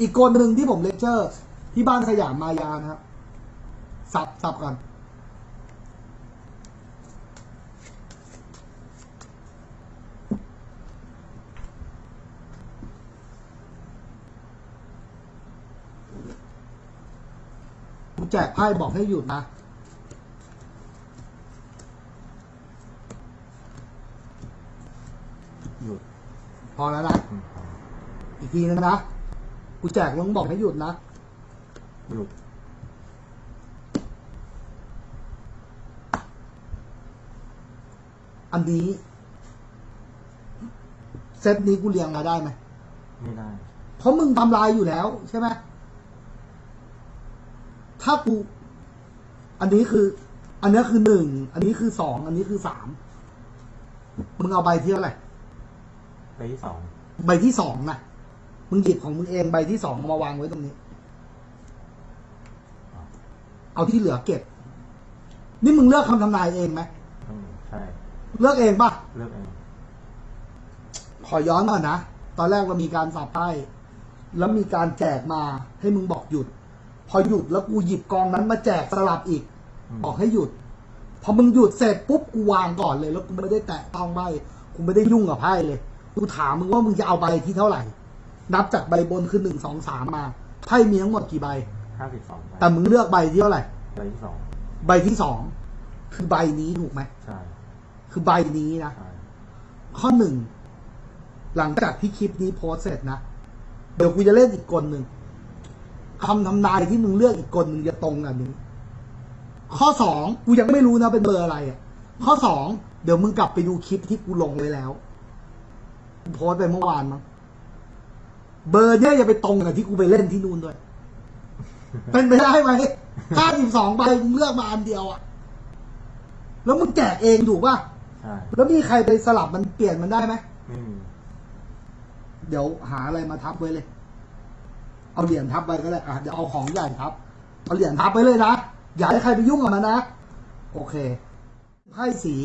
อีกคนหนึ่งที่ผมเลคเชอร์ ที่บ้านสยามมายานะครับ สับสับก่อนแจกไพ่บอกให้หยุดนะหยุดพอแล้วนะอีกทีนึงนะ กูแจกมึงบอกให้หยุดนะหยุดอันนี้ เซตนี้กูเรียงมาได้ไหมไม่ได้ เพราะมึงทำลายอยู่แล้ว ใช่ไหมถ้ากู อันนี้คือ อันนี้คือหนึ่ง อันนี้คือสอง อันนี้คือสาม มึงเอาใบที่เท่าไหร่ไปที่สอง ใบที่สองนะ มึงหยิบของมึงเองใบที่สองมาวางไว้ตรงนี้ เอาที่เหลือเก็บ นี่มึงเลือกคำทำนายเองไหมอืมใช่เลือกเองป่ะ เลือกเองขอย้อนก่อนนะ ตอนแรกเรามีการสับไพ่แล้วมีการแจกมาให้มึงบอกหยุด พอหยุดแล้วกูหยิบกองนั้นมาแจกสลับอีก มบอกให้หยุด พอมึงหยุดเสร็จปุ๊บกูวางก่อนเลย แล้วกูไม่ได้แตะต้องใบกูไม่ได้ยุ่งกับไพ่เลย กูถามมึงว่ามึงจะเอาใบที่เท่าไหร่ นับจากใบบนคือหนึ่งสองสามมาไพ่มีทั้งหมดกี่ใบ ห้าสิบสองแต่มึงเลือกใบที่เท่าไหร่ไปที่สองใบที่สองคือใบนี้ถูกไหม ใช่คือใบนี้นะ ใช่ข้อหนึ่ง หลังจากที่คลิปนี้โพสต์เสร็จนะ เดี๋ยวกูจะเล่นอีกกลหนึ่งคำทำนายที่มึงเลือกอีกกลหนึ่งจะตรงกันนี้ข้อสองกูยังไม่รู้นะเป็นเบอร์อะไรอะ ข้อสองเดี๋ยวมึงกลับไปดูคลิปที่กูลงไว้แล้วกูโพสต์ไปเมื่อวานมั้ง เบอร์เนี้ยอย่าไปตรงกับที่กูไปเล่นที่นู่นด้วย เป็นไปได้ไหมห้าสิบสองใบมึงเลือกมาอันเดียวอะแล้วมึงแจกเองถูกป่ะ ใช่แล้วมีใครไปสลับมันเปลี่ยนมันได้ไหม ไม่มีเดี๋ยวหาอะไรมาทับไว้เลย เอาเหรียญทับไว้ก็ได้อะเดี๋ยวเอาของใหญ่ทับ เอาเหรียญทับไว้เลยนะ อย่าให้ใครไปยุ่งกับมันนะ โอเค ไพ่สี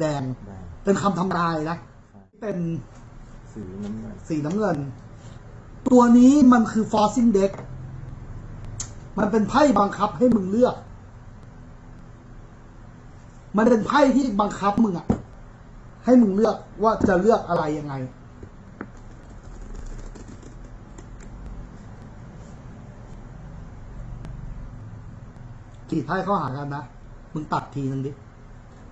แดง ได้เป็นคำทำนายนะ ใช่เป็นสีน้ำเงิน สีน้ำเงิน ตัวนี้มันคือ forcing deck มันเป็นไพ่บังคับให้มึงเลือก มันเป็นไพ่ที่บังคับมึงอะให้มึงเลือกว่าจะเลือกอะไรยังไงขีดไพ่เข้าหากันนะ มึงตัดทีนึงดิ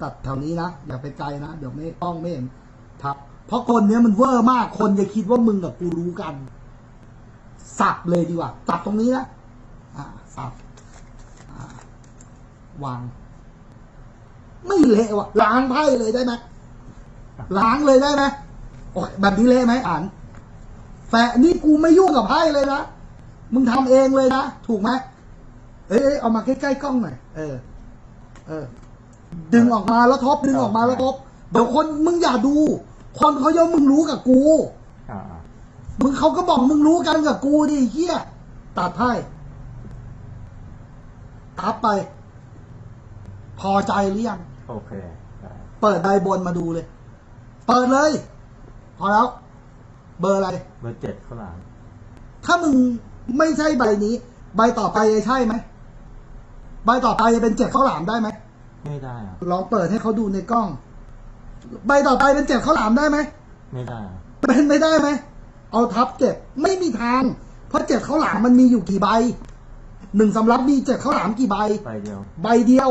ตัดแถวนี้นะ อย่าไปไกลนะ เดี๋ยวไม่ต้องไม่เห็นทับ เพราะคนเนี้ยมันเวอร์มาก คนจะคิดว่ามึงกับกูรู้กัน สับเลยดีกว่าสับตรงนี้นะสับวาง ไม่เละว่ะล้างไพ่เลยได้ไหมล้างเลยได้ไหมโอ้ยแบบนี้เละไหมอ่านแฟะนี่กูไม่ยุ่งกับไพ่เลยนะมึงทำเองเลยนะถูกไหมเอ้ยเอ้ยเอามาใกล้ๆกล้องหน่อยเออ เออ ดึงออกมาแล้วทบดึงออกมาแล้วทบเดี๋ยวคนมึงอย่าดู คนเขาย่อมมึงรู้กับกูอ่า มึงเขาก็บอกมึงรู้กันกับกูดิไอ้เฮียตัดไพ่ทับไป พอใจหรือยัง โอเคได้เปิดใบบนมาดูเลย เปิดเลย พอแล้ว เบอร์อะไร เบอร์เจ็ดข้างหลังถ้ามึงไม่ใช่ใบนี้ ใบต่อไปจะใช่ไหม ใบต่อไปจะเป็นเจ็ดข้าวหลามได้ไหม ไม่ได้อะลองเปิดให้เขาดูในกล้อง ใบต่อไปเป็นเจ็ดข้าวหลามได้ไหม ไม่ได้อะเป็นไม่ได้ไหม เอาทับเจ็ดไม่มีทาง เพราะเจ็ดข้าวหลามมันมีอยู่กี่ใบหนึ่งสำรับมีเจ็ดข้าวหลามกี่ใบ ใบเดียวใบเดียว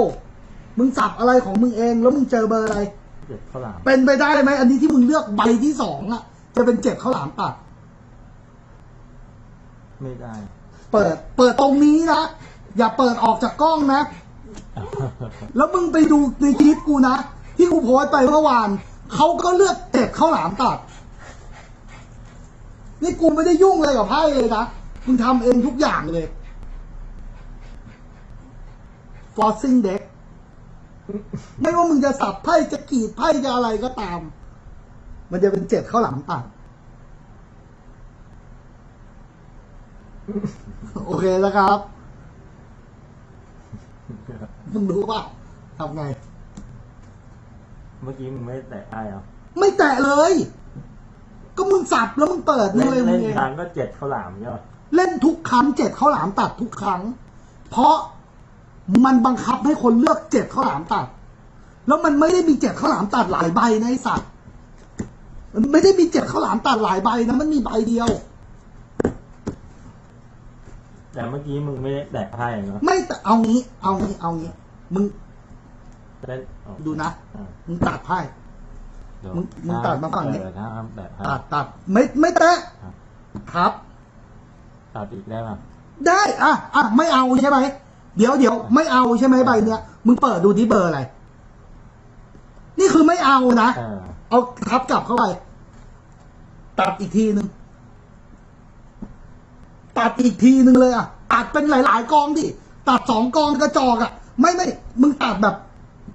มึงสับอะไรของมึงเองแล้วมึงเจอเบอร์อะไร เจ็ดข้าวหลามเป็นไปได้ไหมอันนี้ที่มึงเลือกใบที่สองอะจะเป็นเจ็ดข้าวหลามตัดไม่ได้ เปิดเปิดตรงนี้นะอย่าเปิดออกจากกล้องนะ แล้วมึงไปดูในคลิปกูนะ ที่กูโพสต์ไปเมื่อวานเขาก็เลือกเจ็ดข้าวหลามตัด นี่กูไม่ได้ยุ่งอะไรกับไพ่เลยนะมึงทำเองทุกอย่างเลย forcing deck ไม่ว่ามึงจะสับไพ่จะกรีดไพ่จะอะไรก็ตาม มันจะเป็นเจ็ดข้าวหลามตัดโอเคนะครับมึงรู้ป่ะทำไง เมื่อกี้มึงไม่แตะไอ้เหรอ ไม่แตะเลย ก็มึงสับแล้วมึงเปิดมึเล่งนเลยมึเล่งนเองครั้งก็เจ็ดข้าวหลามใช่ปะเล่นทุกครั้งเจ็ดข้าวหลามตัดทุกครั้ง เพราะมันบังคับให้คนเลือกเจ็ดข้าวหลามตัด แล้วมันไม่ได้มีเจ็ดข้าวหลามตัดหลายใบนะไอสัตว์มันไม่ได้มีเจ็ดข้าวหลามตัดหลายใบนะมันมีใบเดียว แต่เมื่อกี้มึงไม่ได้แตะไพ่เนาะไม่แต่เอางี้ เอางี้เอางี้ มึงได้อ๋อดูนะ อะมึงตัดไพ่เดี๋ยว มึงมึงตัดมาฝั่งนี้เออถ้าห้ามแตะไพ่ตัดตัดไม่ไม่แตะครับครับ ตัดอีกได้ป่ะได้อะอะไม่เอาใช่ไหมเดี๋ยวเดี๋ยวไม่เอาใช่ไหมใบเนี้ยมึงเปิดดูที่เบอร์อะไร นี่คือไม่เอานะเออเอาทับกลับเข้าไป ตัดอีกทีหนึ่งตัดอีกทีหนึ่งเลยอะตัดเป็นหลาย ๆกองดิตัดสองกองกระจอกอะ ไม่ไม่มึงตัดแบบ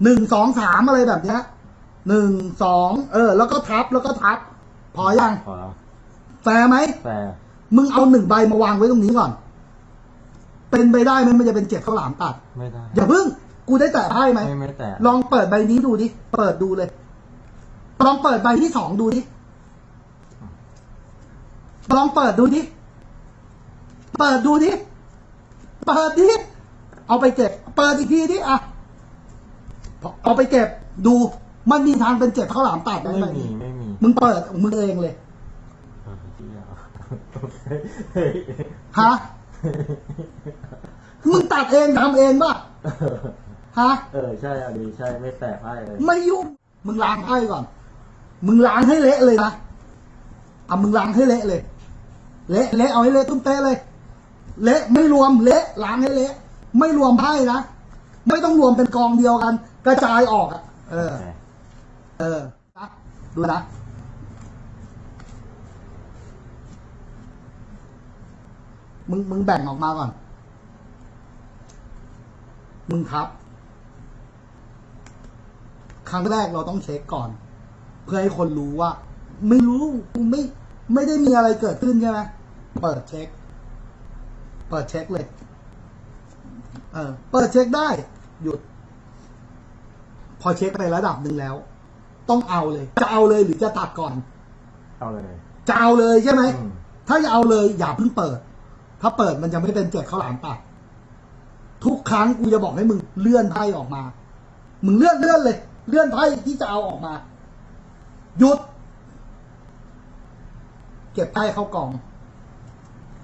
หนึ่งสองสามอะไรแบบเนี้ย หนึ่งสองเออ แล้วก็ทับแล้วก็ทับ พอยังพอแล้วแฟร์ไหมแต่มึงเอาหนึ่งใบมาวางไว้ตรงนี้ก่อน เป็นไปได้ไหมมันจะเป็นเจ็ดข้าวหลามตัด ไม่ได้อย่าเพิ่ง กูได้แต่ไพ่ไหม ไม่ไม่แตะลองเปิดใบนี้ดูดิ เปิดดูเลย ลองเปิดใบที่สองดูดิ ลองเปิดดูดิ เปิดดูดิ เปิดดิ เอาไปเก็บ เปิดอีกทีดิอะ เอาไปเก็บดู มันมีทางเป็นเจ็บข้าวหลามตัดไหมไม่ใบมีนี้ไม่มีมึงเปิดของมึงเองเลยเออเหี้ยเฮ้ยฮะมึงตัดเองทำเองป่ะฮะเออใช่อะดีใช่ไม่แตะไพ่เลยไม่ยุ่งมึงล้างไพ่ก่อน มึงล้างให้เละเลยนะอะมึงล้างให้เละเลย เละเละเอาให้เละตุ้มเตะเลย เละไม่รวมเละล้างให้เละ ไม่รวมไพ่นะไม่ต้องรวมเป็นกองเดียวกัน กระจายออกอะเออ โอเคเออดูนะมึงมึงแบ่งออกมาก่อน มึงทับ ครั้งแรกเราต้องเช็คก่อน เพื่อให้คนรู้ว่า ไม่รู้กูไม่ ไม่ได้มีอะไรเกิดขึ้นใช่ไหมเปิดเช็ค เปิดเช็คเลย เออ เปิดเช็คได้ หยุด พอเช็คไประดับหนึ่งแล้ว ต้องเอาเลย จะเอาเลยหรือจะตัดก่อน เอาเลย จะเอาเลยใช่ไหม อืม ถ้าจะเอาเลยอย่าเพิ่งเปิด ถ้าเปิดมันจะไม่เป็นเจ็ดข้าวหลามตัดทุกครั้งกูจะบอกให้มึงเลื่อนไพ่ออกมา มึงเลื่อนเลื่อนเลย เลื่อนไพ่ที่จะเอาออกมา หยุด เก็บไพ่เข้ากล่อง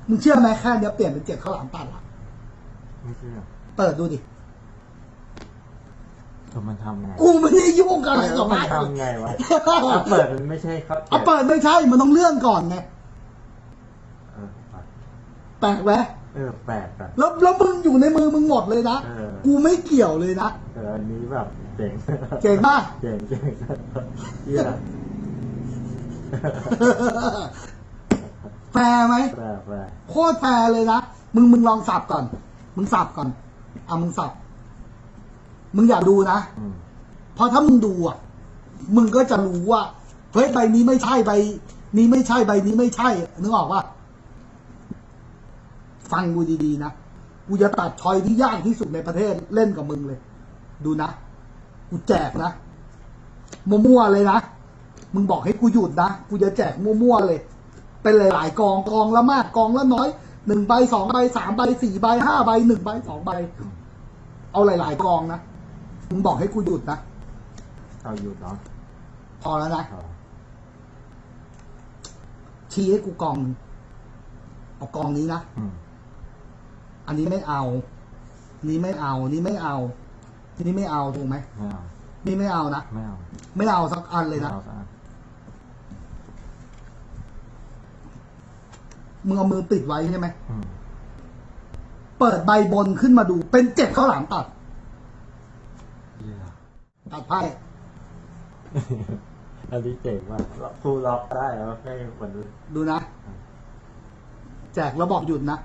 มึงเชื่อไหมแค่เนี้ยเปลี่ยนเป็นเจ็ดข้าวหลามตัดละ ไม่เชื่อเปิดดูดิ จะมันทำไงกูไม่ได้ยุ่งกับอะไรแล้กัวบมันไพ่ทำไงวะถ้าเปิดมันไม่ใช่ครับเอาเปิดไม่ใช่ มันต้องเลื่อนก่อนไงเออแปลกไหมเออแปลกอะ แล้วแล้วมึงอยู่ในมือมึงหมดเลยนะ เออ กูไม่เกี่ยวเลยนะ เอออันนี้แบบเจ๋งเก่งมาก เจ๋งเจ๋งเยี่ยแฟร์ไหม แปลกแปลกโคตรแฟร์เลยนะ มึงมึงลองสับก่อน มึงสับก่อน อะมึงสับ มึงอย่าดูนะ อืม เพราะถ้ามึงดูอะ มึงก็จะรู้ว่า เฮ้ยใบนี้ไม่ใช่ใบ นี้ไม่ใช่ใบนี้ไม่ใช่ นึกออกว่า ฟังกูดีๆนะ กูจะตัดชอยที่ยากที่สุดในประเทศเล่นกับมึงเลย ดูนะ กูแจกนะ มั่วๆเลยนะ มึงบอกให้กูหยุดนะ กูจะแจกมั่วๆเลย เป็นหลายๆกองกองละมากกองละน้อย หนึ่งใบสองใบสามใบสี่ใบห้าใบหนึ่งใบสองใบ เอาหลาย ๆ กองนะ มึงบอกให้กูหยุดนะเอาหยุดเนาะพอแล้วนะเอาชี้ให้กูกองหนึ่งเอากองนี้นะอืมอันนี้ไม่เอา นี้ไม่เอา นี้ไม่เอา นี้ไม่เอาถูกไหมไม่เอานี่ไม่เอานะไม่เอาไม่เอาสักอันเลยไม่นะเอาสักอันมึงเอามือปิดไว้ใช่ไหมอืมเปิดใบบนขึ้นมาดูเป็นเจ็ดข้าวหลามตัดเยี่ย ตัดไพ่อันนี้เจ๋งว่ะครูล็อกได้แล้วให้คนดูดูนะ แจกแล้วบอกหยุดนะ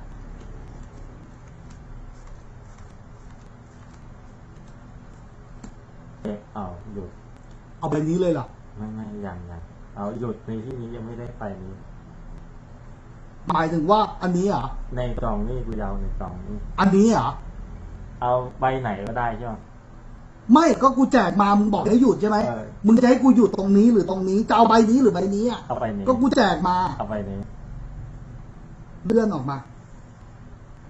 เอ๊ะเอาหยุด เอาใบนี้เลยเหรอ ไม่ไม่ยังยังเอาหยุดในที่นี้ยังไม่ได้ไปนี้ หมายถึงว่าอันนี้เหรอ ในกล่องนี่กูยาวในกล่องนี่อันนี้เหรอ เอาใบไหนก็ได้ใช่ไหม ไม่ก็กูแจกมามึงบอกให้หยุดใช่ไหมเออมึงจะให้กูหยุดตรงนี้หรือตรงนี้จะเอาใบนี้หรือใบนี้อะเอาไปนี้ก็กูแจกมาเอาไปนี้เลื่อนออกมา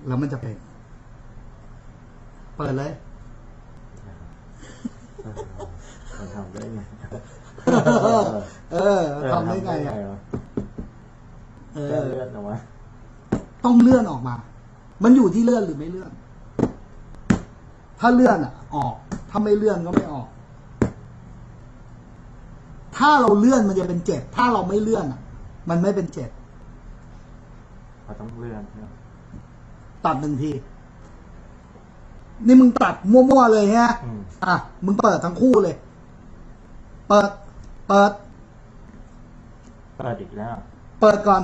แล้วมันจะเป็นเปิดเลย มันทำได้ไงเออทำได้ไงอะวะเอเลือดอเลือดออกมาต้องเลื่อนออกมา มันอยู่ที่เลื่อนหรือไม่เลื่อน ถ้าเลื่อนอะ ออก ถ้าไม่เลื่อนก็ไม่ออก ถ้าเราเลื่อนมันจะเป็นเจ็ดถ้าเราไม่เลื่อนอะ มันไม่เป็นเจ็ดเขาต้องเลื่อนใช่ไหมตัดหนึ่งที นี่มึงตัดมั่วๆเลยฮะอืมอะ มึงเปิดทั้งคู่เลย เปิด เปิด เปิดอีกแล้ว เปิดก่อน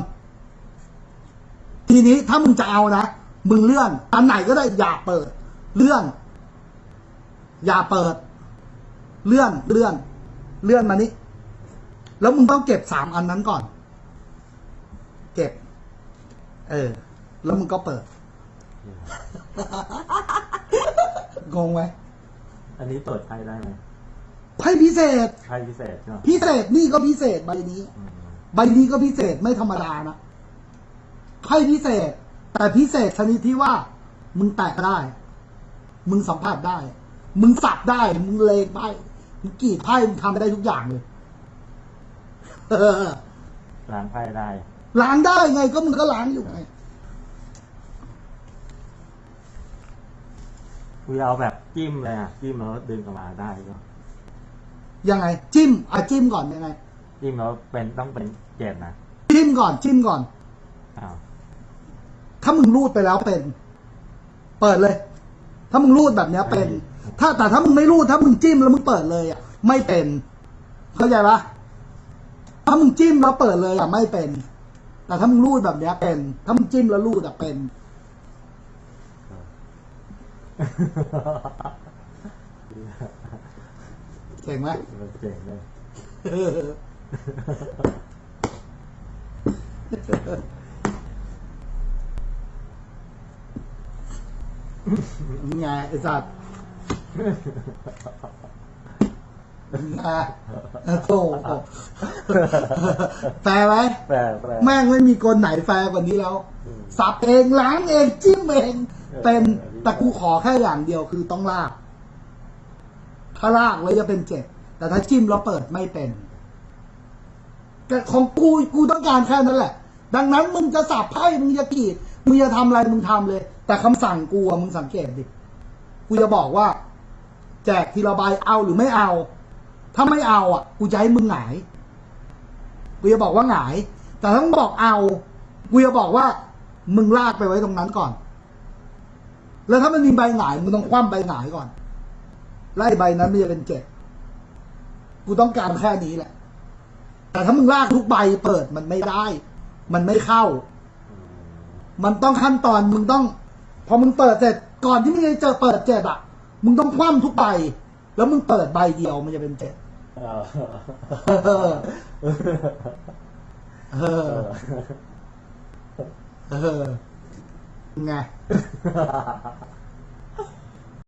ทีนี้ถ้ามึงจะเอานะ มึงเลื่อน อันไหนก็ได้อย่าเปิด เลื่อน อย่าเปิด เลื่อนเลื่อน เลื่อนมานี่แล้วมึงต้องเก็บสามอันนั้นก่อน เก็บ เออ แล้วมึงก็เปิดงงไหมอันนี้เปิดไพ่ได้ไหมไพ่พิเศษไพ่พิเศษใช่ไหมพิเศษนี่ก็พิเศษใบนี้อืมใบนี้ก็พิเศษไม่ธรรมดานะไพ่พิเศษ แต่พิเศษชนิดที่ว่า มึงแตะได้ มึงสัมผัสได้ มึงสับได้ มึงเลงไพ่มึงกรีดไพ่มึงทำได้ทุกอย่างเลยเออล้างไพ่ได้ล้างได้ไงก็มึงก็ล้างอยู่ไงกูจะเอาแบบจิ้มเลยอะจิ้มแล้วดึงออกมาได้ก็ยังไง จิ้มอะจิ้มก่อนยังไง จิ้มแล้วเป็นต้องเป็นเจ็ดนะจิ้มก่อน จิ้มก่อนอ้าวถ้ามึงรูดไปแล้วเป็น เปิดเลย ถ้ามึงรูดแบบเนี้ยเป็น ถ้าแต่ถ้ามึงไม่รูดถ้ามึงจิ้มแล้วมึงเปิดเลยอะไม่เป็นเข้าใจปะถ้ามึงจิ้มแล้วเปิดเลยอะไม่เป็น แต่ถ้ามึงรูดแบบเนี้ยเป็น ถ้ามึงจิ้มแล้วรูดอะเป็น เก่งไหมมันเจ๋งเลยนี่ไงไอ้สัตว์ นี่ไงโถ่แฟร์ไหมแปลแปล แม่งไม่มีคนไหนแฟร์กว่านี้แล้ว อืม สับเองล้างเองจิ้มเองเออเป็นเออแต่กูขอแค่อย่างเดียวคือต้องลาก ถ้าลากแล้วจะเป็นเจ็ดแต่ถ้าจิ้มแล้วเปิดไม่เป็นแต่ของกูกูต้องการแค่นั้นแหละ ดังนั้นมึงจะสับไพ่มึงจะกรีดมึงจะทำอะไรมึงทำเลย แต่คำสั่งกูอะมึงสังเกตดิ กูจะบอกว่า แจกทีละใบเอาหรือไม่เอา ถ้าไม่เอาอะ กูจะให้มึงหงายกูจะบอกว่าหงาย แต่ถ้ามึงบอกเอากูจะบอกว่า มึงลากไปไว้ตรงนั้นก่อน แล้วถ้ามันมีใบหงายมึงต้องคว่ำใบหงายก่อน ไล่ใบนั้นมันจะเป็นเจ็ดกูต้องการแค่นี้แหละ แต่ถ้ามึงลากทุกใบเปิดมันไม่ได้ มันไม่เข้ามมันต้องขั้นตอนมึงต้อง พอมึงเปิดเสร็จก่อนที่มึงจะเจอเปิดเจ็ดอะ มึงต้องคว่ำทุกใบ แล้วมึงเปิดใบเดียวมันจะเป็นเจ็ดเอาเออเออเออไง